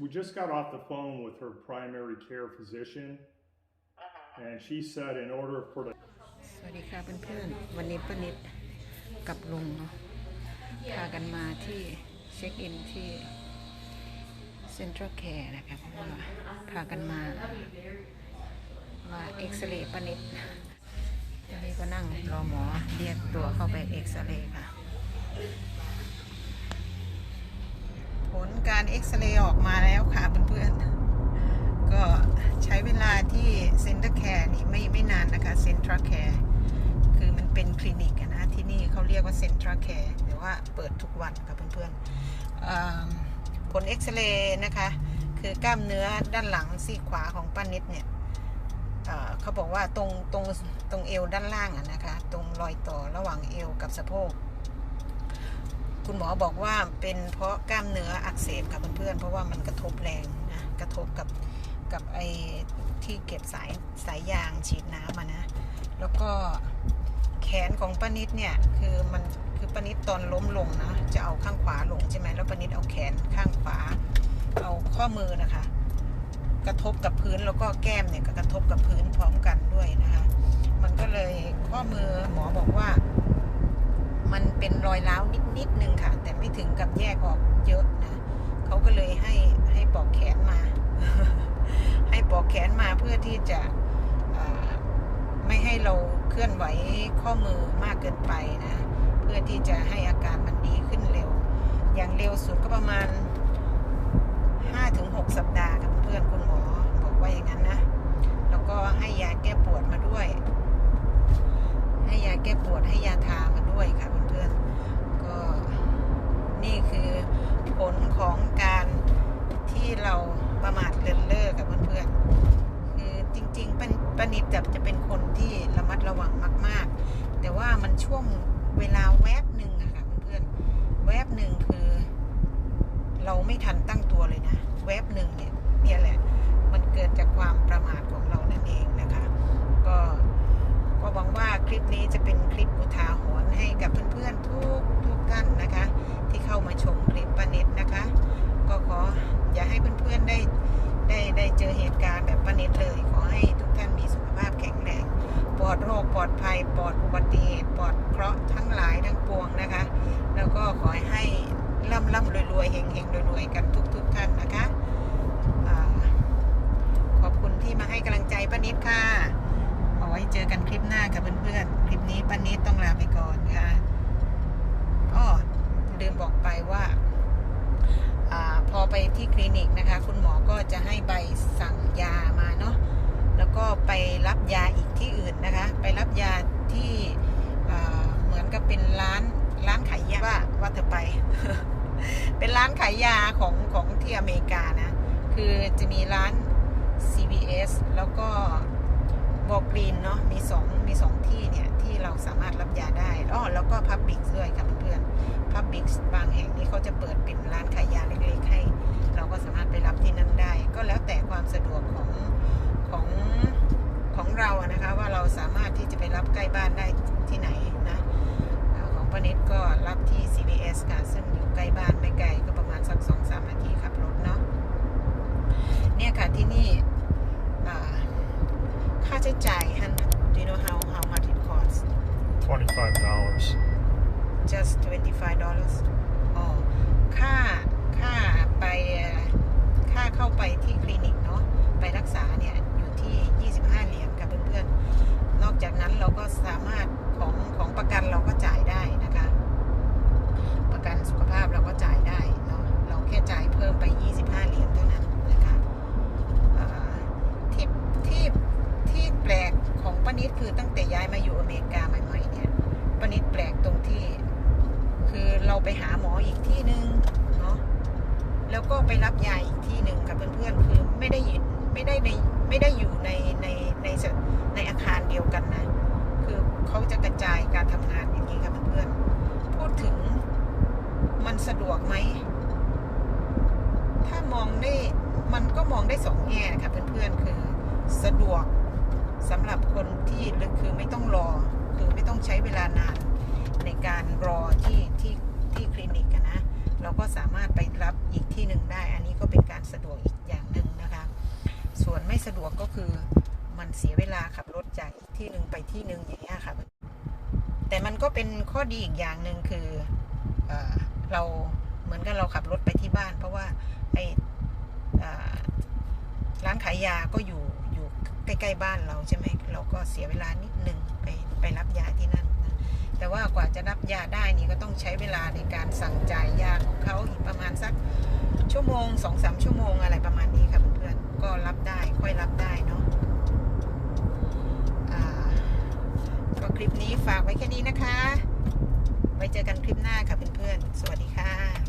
we just got off the phone with her primary care physician, and she said in order for the สวัสดีค่ะเพื่อนๆวันนี้ป้านิดกับลุงเนาะพากันมาที่เช็คอินที่เซ็นทรัลแคร์นะคะเพราะว่าพากันมามาเอ็กซเรย์ป้านิดทีนี้ก็นั่งรอหมอเรียกตัวเข้าไปเอ็กซเรย์ค่ะผ ลการเอ็กซเรย์ออกมาแล้วค่ะเพื่อนๆ ก็ใช้เวลาที่เซ็นเตอร์แคร์นี่ไม่ไม่นานนะคะเซ็นทรัลแคร์คือมันเป็นคลินิกนะที่นี่เขาเรียกว่าเซ็นทรัลแคร์หรือว่าเปิดทุกวันค่ะเพื่อนๆ ผลเอ็กซเรย์นะคะ คือกล้ามเนื้อด้านหลังซีขวาของป้านิดเนี่ยเขาบอกว่าตรงตรงตรงเอวด้านล่างอะนะคะ ตรงรอยต่อระหว่างเอวกับสะโพก คุณหมอบอกว่าเป็นเพราะกล้ามเนื้ออักเสบค่ะเพื่อนๆเพราะว่ามันกระทบแรงนะกระทบกับกับไอ้ที่เก็บสายสายยางฉีดน้ำมานะ แล้วก็แขนของป้านิดเนี่ยคือมันคือป้านิดตอนล้มลงนะจะเอาข้างขวาลงใช่ไหมแล้วป้านิดเอาแขนข้างขวา เอาข้อมือนะคะ กระทบกับพื้นแล้วก็แก้มเนี่ยก็กระทบกับพื้นพร้อมกันด้วยนะคะ มันก็เลยข้อมือหมอบอกว่า มันเป็นรอยร้าวนิดนิดนึงค่ะ แต่ไม่ถึงกับแยกออกเยอะนะเขาก็เลยให้ให้ปอกแขนมา ให้ปอกแขนมาเพื่อที่จะไม่ให้เราเคลื่อนไหวข้อมือมากเกินไปนะ เพื่อที่จะให้อาการมันดีขึ้นเร็ว อย่างเร็วสุดก็ประมาณ5-6สัปดาห์กับเพื่อนคุณหมอบอกว่าอย่างนั้นนะ แล้วก็ให้ยาแก้ปวดมาด้วย ให้ยาแก้ปวดให้ยาทามาด้วยค่ะเพื่อนๆ ก็นี่คือผลของการที่เราประมาทเลินเล่อกับเพื่อนๆ คือจริงๆป้าป้า นิดจะจะเป็นคนที่ระมัดระวังมาก ๆ แต่ว่ามันช่วงเวลาแวบหนึ่งอะค่ะเพื่อนๆแวบหนึ่งคือ เราไม่ทันตั้งตัวเลยนะ แวบหนึ่งเนี่ยเนี่ยแหละ มันเกิดจากความประมาทของเรานั่นเองนะคะ ก็ก็หวังว่าคลิปนี้จะเป็นคลิปอุทาหรณ์ให้กับเพื่อนๆทุกทุกท่านนะคะ ที่เข้ามาชม ภัยปลอดอุบัติเหตุปลอดเคราะห์ทั้งหลายทั้งปวงนะคะ แล้วก็ขอให้ร่ำร่ำรวยรวยๆเฮงเฮงรวยรวยๆกันทุกทุก ๆ ท่านนะคะขอบคุณที่มาให้กำลังใจป้านิดค่ะ เอาไว้เจอกันคลิปหน้าค่ะเพื่อนๆ คลิปนี้ป้านิดต้องลาไปก่อนค่ะอ้อลืมบอกไปว่าอาพอไปที่คลินิกนะคะ คุณหมอก็จะให้ใบสั่งยามาเนาะ แล้วก็ไปรับยาอีกที่อื่ นะคะ ไปรับยาที่เหมือนกับเป็นร้านร้านขายยาว่าว่าเธอไป เป็นร้านขายยาของของที่อเมริกานะ คือจะมีร้าน CVS แล้วก็บอกรีนเนาะมีสองมีสองที่เนี่ย ที่เราสามารถรับยาได้อ้อแล้วก็พับบิกด้วยค่ะเพื่อนๆพับบิกบางแห่งนี่เขาจะเปิดเป็น สามารถที่จะไปรับใกล้บ้านได้ที่ไหนนะอ่าของป้านิดก็รับที่ CVS ค่ะ ซึ่งอยู่ใกล้บ้านไม่ไกลก็ประมาณสักสองสามนาทีขับรถเนาะเนี่ยค่ะที่นี่อ่าค่าใช้จ่าย and do you know how how much it costs twenty-five dollars. just 25 dollars อ๋อค่าค่าไปเอ่อค่าเข้าไปที่คลินิกเนาะไปรักษาเนี่ย อยู่ที่ 25 เหรียญค่ะเพื่อนๆ นอกจากนั้นเราก็ สามารถของของประกันเราก็จ่ายได้นะคะ ประกันสุขภาพเราก็จ่ายได้เนาะเราแค่จ่ายเพิ่มไป 25 เหรียญเท่านั้นนะคะที่ที่ที่แปลกของป้านิดคือตั้งแต่ย้ายมาอยู่อเมริกาใหม่ๆเนี่ยป้านิดแปลกตรงที่ คือเราไปหาหมออีกที่หนึ่งเนาะแล้วก็ไปรับยาอีกที่หนึ่งกับเพื่อนๆคือไม่ได้ไม่ได้ในไม่ได้อยู่ในในในในอาคารเดียวกันนะ เขาจะกระจายการทำงานอย่างนี้ครับเพื่อนๆพูดถึงมันสะดวกไหม ถ้ามองได้มันก็มองได้สองแง่นะคะเพื่อนๆคือสะดวกสำหรับคนที่คือไม่ต้องรอ คือไม่ต้องใช้เวลานานในการรอที่ที่ที่คลินิกนะเราก็สามารถไปรับอีกที่หนึ่งได้ อันนี้ก็เป็นการสะดวกอีกอย่างหนึ่งนะคะ ส่วนไม่สะดวกก็คือ มันเสียเวลาขับรถจากที่หนึ่งไปที่หนึ่งอย่างเงี้ยค่ะแต่มันก็เป็นข้อดีอีกอย่างหนึ่งคือเออเราเหมือนกับเราขับรถไปที่บ้าน เพราะว่าไอเอ่อร้านขายยาก็อยู่อยู่ใกล้ๆบ้านเราใช่ไหมเราก็เสียเวลานิดนึงไปไปรับยาที่นั่นนะแต่ว่ากว่าจะรับยาได้นี่ก็ต้องใช้เวลาในการสั่งจ่ายยาของเขาอีกประมาณสักชั่วโมงสองสามชั่วโมงอะไรประมาณนี้ค่ะเพื่อนๆก็รับได้ค่อยรับได้ ฝากไว้แค่นี้นะคะ ไว้เจอกันคลิปหน้าค่ะเพื่อนๆ สวัสดีค่ะ